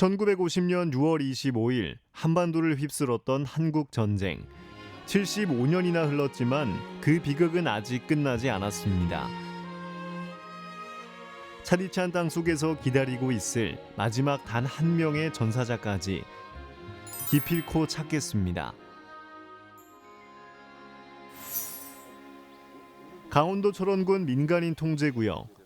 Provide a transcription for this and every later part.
1950년 6월 25일 한반도를 휩쓸었던 한국 전쟁. 75년이나 흘렀지만 그 비극은 아직 끝나지 않았습니다. 차디찬 땅 속에서 기다리고 있을 마지막 단 한 명의 전사자까지 기필코 찾겠습니다. 강원도 철원군 민간인 통제구역.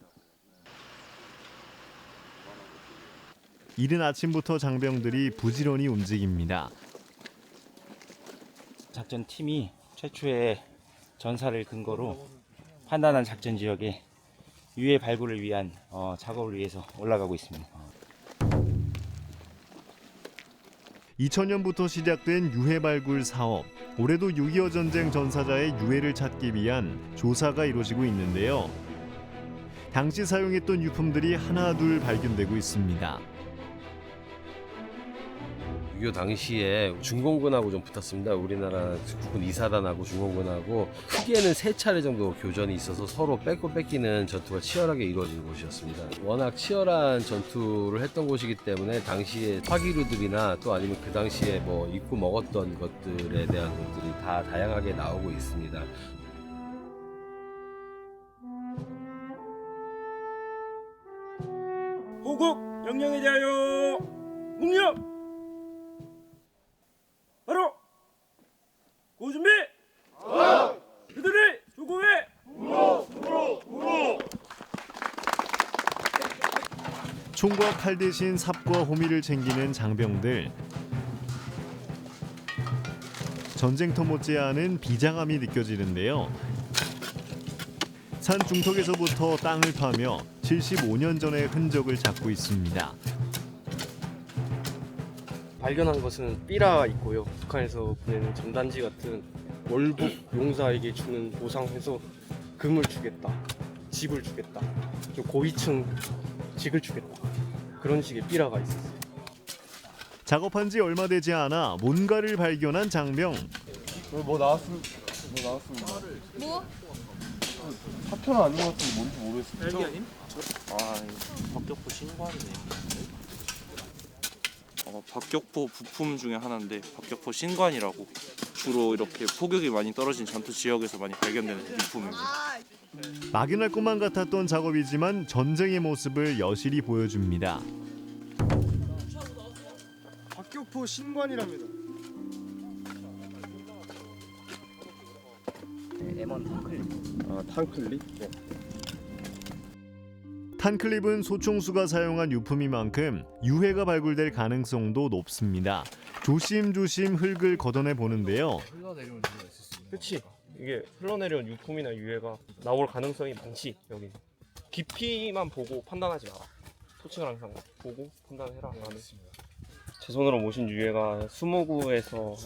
이른 아침부터 장병들이 부지런히 움직입니다. 작전 팀이 최초의 전사를 근거로 판단한 작전 지역에 유해 발굴을 위한 어, 작업을 위해서 올라가고 있습니다. 2000년부터 시작된 유해 발굴 사업. 올해도 6.25 전쟁 전사자의 유해를 찾기 위한 조사가 이루어지고 있는데요. 당시 사용했던 유품들이 하나 둘 발견되고 있습니다. 6.25 당시에 중공군하고 좀 붙었습니다. 우리나라 국군 이사단하고 중공군하고 크게는 세 차례 정도 교전이 있어서 서로 뺏고 뺏기는 전투가 치열하게 이루어진 곳이었습니다. 워낙 치열한 전투를 했던 곳이기 때문에 당시에 화기류들이나 또 아니면 그 당시에 뭐 입고 먹었던 것들에 대한 것들이 다 다양하게 나오고 있습니다. 호국 명령에 대하여 묵념 바로 고준비 그들의 조국에 총과 칼 대신 삽과 호미를 챙기는 장병들. 전쟁터 못지않은 비장함이 느껴지는데요. 산 중턱에서부터 땅을 파며 75년 전의 흔적을 찾고 있습니다. 발견한 것은 삐라 있고요. 북한에서 보내는 전단지 같은 월북 용사에게 주는 보상해서 금을 주겠다, 집을 주겠다, 좀 고위층 직을 주겠다 그런 식의 삐라가 있었어요. 작업한 지 얼마 되지 않아 뭔가를 발견한 장병. 뭐 나왔습니다. 뭐 나왔습니다. 뭐? 사표는 아닌 것 같은데 뭔지 모르겠어요. 헬기 아님? 아. 박격포 신관이네 어, 박격포 부품 중에 하나인데 박격포 신관이라고 주로 이렇게 폭격이 많이 떨어진 전투 지역에서 많이 발견되는 유품입니다. 막연할 것만 같았던 작업이지만 전쟁의 모습을 여실히 보여줍니다. 박격포 신관이랍니다. 아, 탕클리? 네. 탄클립은 소총수가 사용한 유품인 만큼 유해가 발굴될 가능성도 높습니다. 조심조심 흙을 걷어내 보는데요. 그렇지. 이게 흘러내려온 유품이나 유해가 나올 가능성이 많지 여기. 깊이만 보고 판단하지 마라. 토칭을 항상 보고 판단해라. 나는. 제 손으로 모신 유해가 20구에서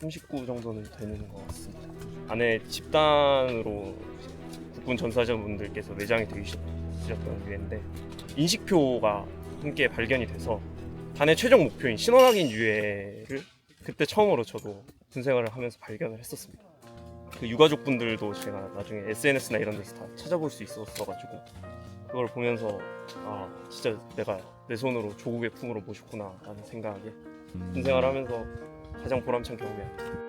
30구 정도는 되는 것 같습니다. 안에 집단으로 국군 전사자분들께서 내장이 되시셨던 유해인데 인식표가 함께 발견이 돼서 단의 최종 목표인 신원 확인 유해를 그때 처음으로 저도 군 생활을 하면서 발견을 했었습니다. 그 유가족 분들도 제가 나중에 SNS나 이런 데서 다 찾아볼 수 있었어가지고 그걸 보면서 아 진짜 내가 내 손으로 조국의 품으로 모셨구나라는 생각에 군 생활 하면서 가장 보람찬 경험이었죠.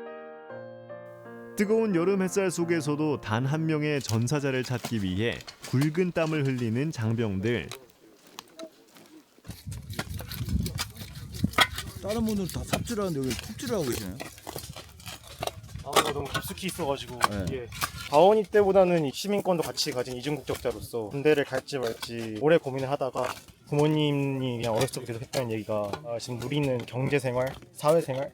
뜨거운 여름 햇살 속에서도 단 한 명의 전사자를 찾기 위해 굵은 땀을 흘리는 장병들. 다른 분들 다 삽질하는데 왜 톱질을 하고 계시나요? 아, 너무 깊숙이 있어가지고 네. 이게 가원이 때보다는 이 시민권도 같이 가진 이중국적자로서 군대를 갈지 말지 오래 고민을 하다가 부모님이 그냥 어렸을 때부터 계속 했다는 얘기가 아, 지금 누리는 경제생활, 사회생활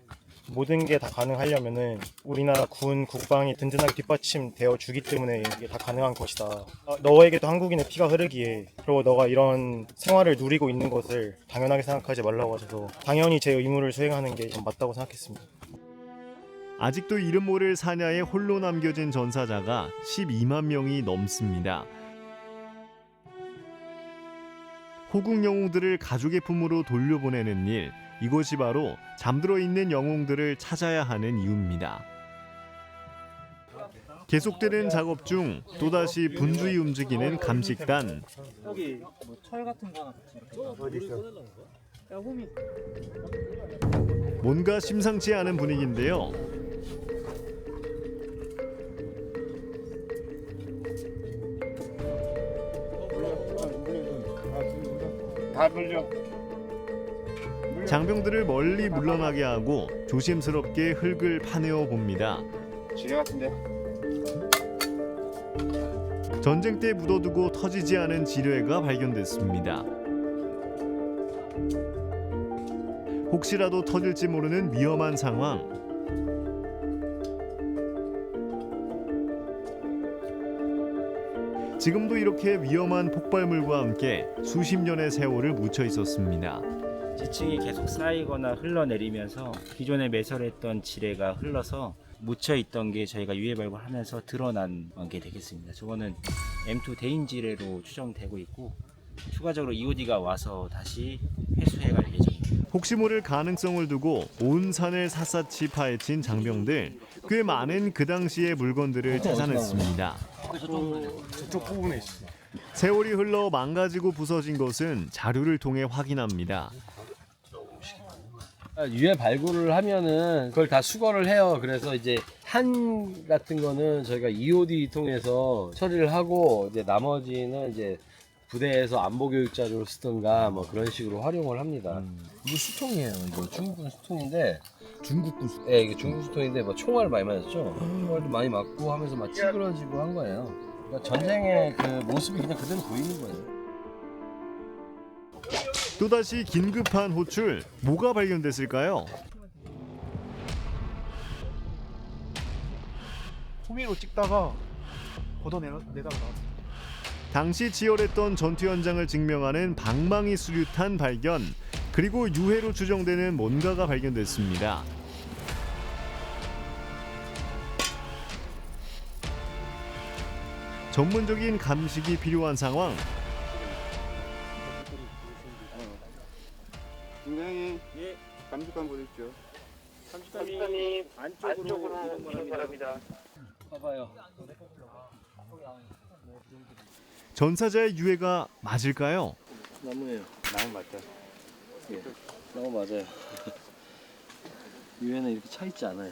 모든 게 다 가능하려면은 우리나라 군 국방이 든든하게 뒷받침 되어 주기 때문에 이게 다 가능한 것이다. 아, 너에게도 한국인의 피가 흐르기에 그리고 너가 이런 생활을 누리고 있는 것을 당연하게 생각하지 말라고 하셔서 당연히 제 의무를 수행하는 게 좀 맞다고 생각했습니다. 아직도 이름 모를 사냐에 홀로 남겨진 전사자가 12만 명이 넘습니다. 호국 영웅들을 가족의 품으로 돌려보내는 일, 이것이 바로 잠들어 있는 영웅들을 찾아야 하는 이유입니다. 계속되는 작업 중 또다시 분주히 움직이는 감식단. 여기 뭐철 같은 거 하나 있어? 뭔가 심상치 않은 분위기인데요. 다 물려. 장병들을 멀리 물러나게 하고 조심스럽게 흙을 파내어 봅니다. 지뢰 같은데. 전쟁 때 묻어두고 터지지 않은 지뢰가 발견됐습니다. 혹시라도 터질지 모르는 위험한 상황. 지금도 이렇게 위험한 폭발물과 함께 수십 년의 세월을 묻혀 있었습니다. 지층이 계속 쌓이거나 흘러내리면서 기존에 매설했던 지뢰가 흘러서 묻혀 있던 게 저희가 유해 발굴하면서 드러난 게 되겠습니다. 저거는 M2 대인 지뢰로 추정되고 있고 추가적으로 EOD가 와서 다시 회수해 갈 예정입니다. 혹시 모를 가능성을 두고 온 산을 샅샅이 파헤친 장병들 꽤 많은 그 당시의 물건들을 찾아냈습니다. 저쪽 부분에 있어. 세월이 흘러 망가지고 부서진 것은 자료를 통해 확인합니다. 아, 유해 발굴을 하면은 그걸 다 수거를 해요. 그래서 이제 한 같은 거는 저희가 EOD 통해서 처리를 하고 이제 나머지는 이제 부대에서 안보 교육 자료를 쓰든가 뭐 그런 식으로 활용을 합니다. 이거 수통이에요. 이거 중국군 수통인데 중국군 수. 예, 이게 중국 수통인데 뭐 총알 많이 맞았죠. 총알도 많이 맞고 하면서 막 찌그러지고 한 거예요. 그러니까 전쟁의 그 모습이 그냥 그대로 보이는 거예요. 또다시 긴급한 호출, 뭐가 발견됐을까요? 호미로 찍다가 걷어내다가 나왔어. 당시 치열했던 전투 현장을 증명하는 방망이 수류탄 발견, 그리고 유해로 추정되는 뭔가가 발견됐습니다. 전문적인 감식이 필요한 상황. 굉장히 예. 감독관 보십시오. 감독관님 안쪽으로, 이동 바랍니다. 봐봐요. 전사자의 유해가 맞을까요? 나무예요. 나무 맞다. 나무 맞아요. 유해는 이렇게 차 있지 않아요.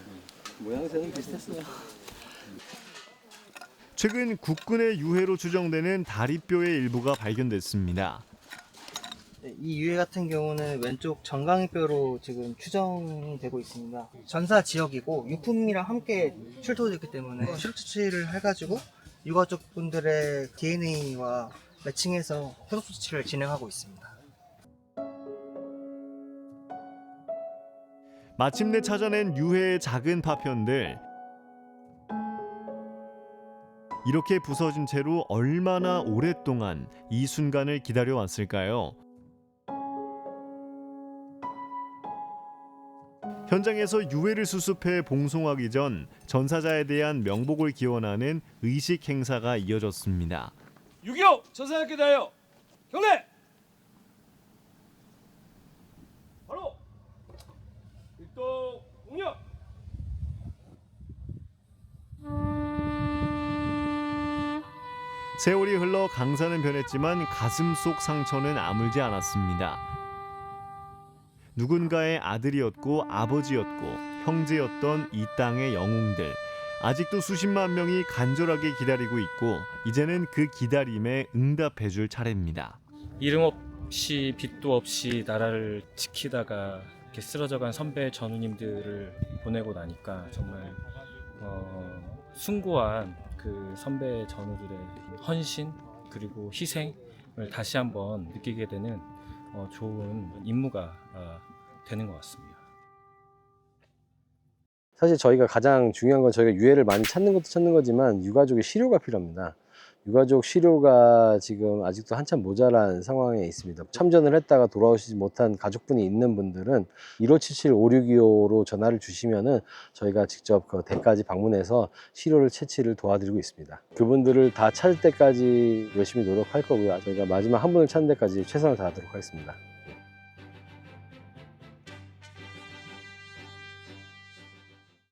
모양새는 비슷했어요. 최근 국군의 유해로 추정되는 다리뼈의 일부가 발견됐습니다. 네, 이 유해 같은 경우는 왼쪽 정강이 뼈로 지금 추정이 되고 있습니다. 전사 지역이고 유품이랑 함께 출토됐기 때문에 실험 처치를 해가지고 유가족 분들의 DNA와 매칭해서 후속 조치를 진행하고 있습니다. 마침내 찾아낸 유해의 작은 파편들. 이렇게 부서진 채로 얼마나 오랫동안 이 순간을 기다려 왔을까요? 현장에서 유해를 수습해 봉송하기 전 전사자에 대한 명복을 기원하는 의식 행사가 이어졌습니다. 6.25 전사학교 대하여 경례! 바로 일동 공격! 세월이 흘러 강산은 변했지만 가슴 속 상처는 아물지 않았습니다. 누군가의 아들이었고 아버지였고 형제였던 이 땅의 영웅들 아직도 수십만 명이 간절하게 기다리고 있고 이제는 그 기다림에 응답해 줄 차례입니다. 이름 없이 빛도 없이 나라를 지키다가 이렇게 쓰러져간 선배 전우님들을 보내고 나니까 정말 어, 숭고한 그 선배 전우들의 헌신 그리고 희생을 다시 한번 느끼게 되는 어, 좋은 임무가 어, 되는 것 같습니다. 사실 저희가 가장 중요한 건 저희가 유해를 많이 찾는 것도 찾는 거지만 유가족의 치료가 필요합니다. 유가족 치료가 지금 아직도 한참 모자란 상황에 있습니다. 참전을 했다가 돌아오시지 못한 가족분이 있는 분들은 1577-5625로 전화를 주시면은 저희가 직접 그 댁까지 방문해서 치료를 채취를 도와드리고 있습니다. 그분들을 다 찾을 때까지 열심히 노력할 거고요. 저희가 마지막 한 분을 찾는 데까지 최선을 다하도록 하겠습니다.